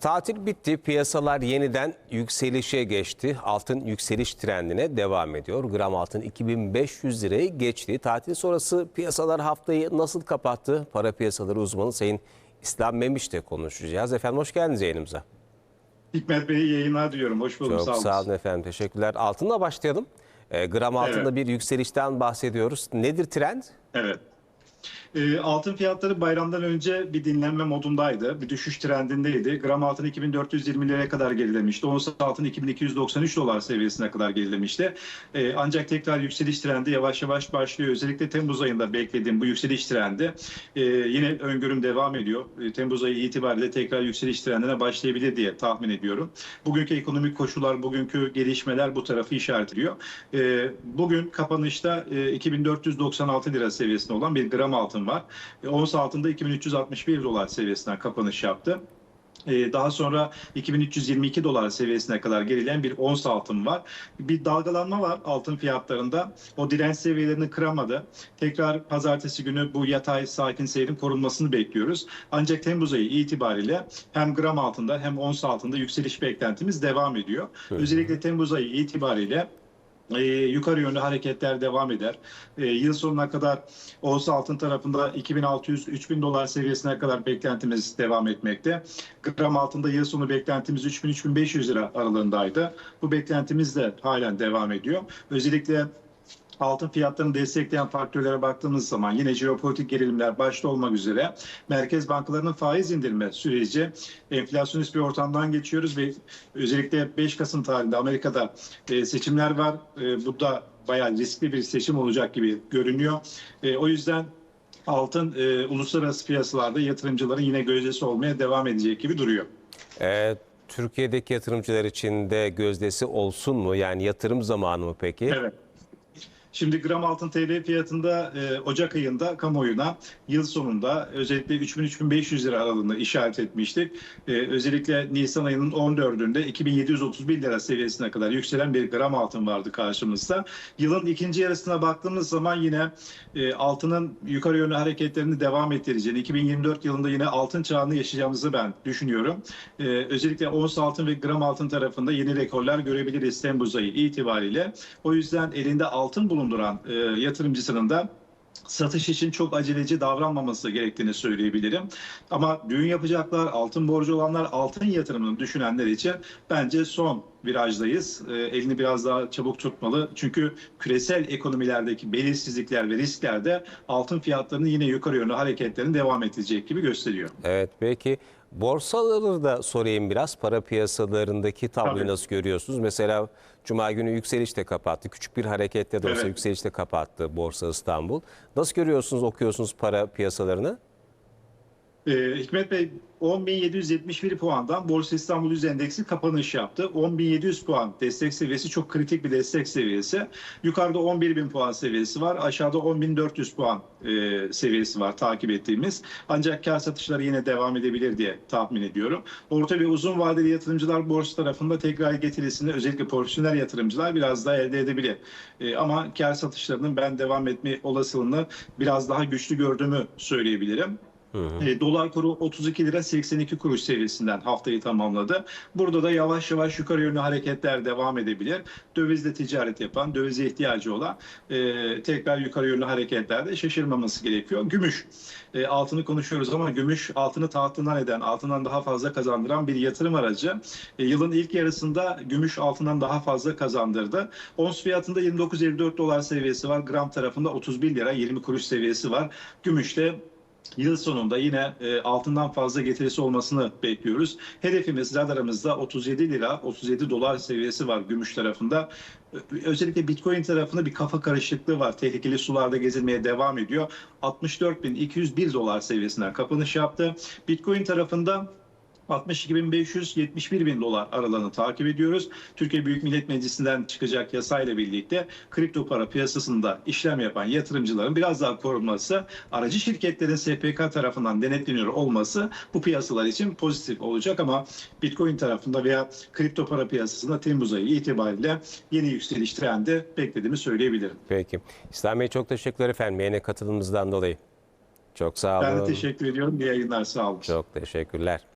Tatil bitti, piyasalar yeniden yükselişe geçti. Altın yükseliş trendine devam ediyor. Gram altın 2500 lirayı geçti. Tatil sonrası piyasalar haftayı nasıl kapattı? Para piyasaları uzmanı Sayın İslam Memiş'le konuşacağız. Efendim hoş geldiniz yayınımıza. Hikmet Bey yayınlar diyorum. Hoş bulduk. Çok sağ olun efendim, teşekkürler. Altınla başlayalım. Ee, gram altında Evet. bir yükselişten bahsediyoruz. Nedir trend? Evet. Ee, altın fiyatları bayramdan önce bir dinlenme modundaydı. Bir düşüş trendindeydi. Gram altın 2420 liraya kadar gerilemişti. Ons altın 2293 dolar seviyesine kadar gerilemişti. Ee, ancak tekrar yükseliş trendi yavaş yavaş başlıyor. Özellikle Temmuz ayında beklediğim bu yükseliş trendi e, yine öngörüm devam ediyor. E, Temmuz ayı itibariyle tekrar yükseliş trendine başlayabilir diye tahmin ediyorum. Bugünkü ekonomik koşullar, bugünkü gelişmeler bu tarafı işaret ediyor. E, bugün kapanışta e, 2496 lira seviyesinde olan bir gram altın var. E, ons altında 2361 dolar seviyesinden kapanış yaptı. Ee, Daha sonra 2322 dolar seviyesine kadar gerileyen bir ons altın var. Bir dalgalanma var altın fiyatlarında. O direnç seviyelerini kıramadı. Tekrar pazartesi günü bu yatay sakin seyrin korunmasını bekliyoruz. Ancak Temmuz ayı itibariyle hem gram altında hem ons altında yükseliş beklentimiz devam ediyor. Özellikle Temmuz ayı itibariyle e, yukarı yönlü hareketler devam eder. E, yıl sonuna kadar ons altın tarafında 2600-3000 dolar seviyesine kadar beklentimiz devam etmekte. Gram altında yıl sonu beklentimiz 3000-3500 lira aralığındaydı. Bu beklentimiz de halen devam ediyor. Özellikle altın fiyatlarını destekleyen faktörlere baktığımız zaman yine jeopolitik gerilimler başta olmak üzere merkez bankalarının faiz indirme süreci enflasyonist bir ortamdan geçiyoruz ve özellikle 5 Kasım tarihinde Amerika'da e, seçimler var. E, Bu da bayağı riskli bir seçim olacak gibi görünüyor. E, O yüzden altın e, uluslararası piyasalarda yatırımcıların yine gözdesi olmaya devam edecek gibi duruyor. Ee, Türkiye'deki yatırımcılar için de gözdesi olsun mu? Yani yatırım zamanı mı peki? Evet. Şimdi gram altın TL fiyatında e, Ocak ayında kamuoyuna yıl sonunda özellikle 3000-3500 lira aralığında işaret etmiştik. E, özellikle Nisan ayının 14'ünde 2731 lira seviyesine kadar yükselen bir gram altın vardı karşımızda. Yılın ikinci yarısına baktığımız zaman yine e, altının yukarı yönlü hareketlerini devam ettireceğini, 2024 yılında yine altın çağını yaşayacağımızı ben düşünüyorum. E, özellikle ons altın ve gram altın tarafında yeni rekorlar görebiliriz Temmuz ayı itibariyle. O yüzden elinde altın bulunduran e, yatırımcısının da satış için çok aceleci davranmaması gerektiğini söyleyebilirim. Ama düğün yapacaklar, altın borcu olanlar, altın yatırımını düşünenler için bence son virajdayız. E, elini biraz daha çabuk tutmalı. Çünkü küresel ekonomilerdeki belirsizlikler ve riskler de altın fiyatlarının yine yukarı yönlü hareketlerini devam edecek gibi gösteriyor. Evet peki borsaları da sorayım biraz. Para piyasalarındaki tabloyu Tabii. nasıl görüyorsunuz? Mesela Cuma günü yükselişte kapattı. Küçük bir hareketle de olsa Evet. yükselişte kapattı Borsa İstanbul. Nasıl görüyorsunuz, okuyorsunuz para piyasalarını? Ee, Hikmet Bey 10.771 puandan Borsa İstanbul Yüz Endeksi kapanış yaptı. 10.700 puan destek seviyesi çok kritik bir destek seviyesi. Yukarıda 11.000 puan seviyesi var. Aşağıda 10.400 puan e, seviyesi var takip ettiğimiz. Ancak kar satışları yine devam edebilir diye tahmin ediyorum. Orta ve uzun vadeli yatırımcılar borsa tarafında tekrar getirisini özellikle profesyonel yatırımcılar biraz daha elde edebilir. E, ama kar satışlarının ben devam etme olasılığını biraz daha güçlü gördüğümü söyleyebilirim. E, dolar kuru 32 lira 82 kuruş seviyesinden haftayı tamamladı. Burada da yavaş yavaş yukarı yönlü hareketler devam edebilir. Dövizle ticaret yapan, dövize ihtiyacı olan e, tekrar yukarı yönlü hareketlerde şaşırmaması gerekiyor. Gümüş. E, altını konuşuyoruz ama gümüş altını tahtından eden, altından daha fazla kazandıran bir yatırım aracı. E, yılın ilk yarısında gümüş altından daha fazla kazandırdı. Ons fiyatında 29.54 dolar seviyesi var. Gram tarafında 31 lira 20 kuruş seviyesi var. Gümüşte Yıl sonunda yine e, altından fazla getirisi olmasını bekliyoruz. Hedefimiz radarımızda 37 lira 37 dolar seviyesi var gümüş tarafında. Özellikle Bitcoin tarafında bir kafa karışıklığı var. Tehlikeli sularda gezilmeye devam ediyor. 64.201 dolar seviyesinden kapanış yaptı. Bitcoin tarafında 62.571 bin dolar aralığını takip ediyoruz. Türkiye Büyük Millet Meclisi'nden çıkacak yasayla birlikte kripto para piyasasında işlem yapan yatırımcıların biraz daha korunması, aracı şirketlerin SPK tarafından denetleniyor olması bu piyasalar için pozitif olacak ama Bitcoin tarafında veya kripto para piyasasında Temmuz ayı itibariyle yeni yükseliş trendi beklediğimi söyleyebilirim. Peki. İslam Bey çok teşekkürler efendim yayına katılımınızdan dolayı. Çok sağ olun. Ben de teşekkür ediyorum. İyi yayınlar. Sağ olun. Çok teşekkürler.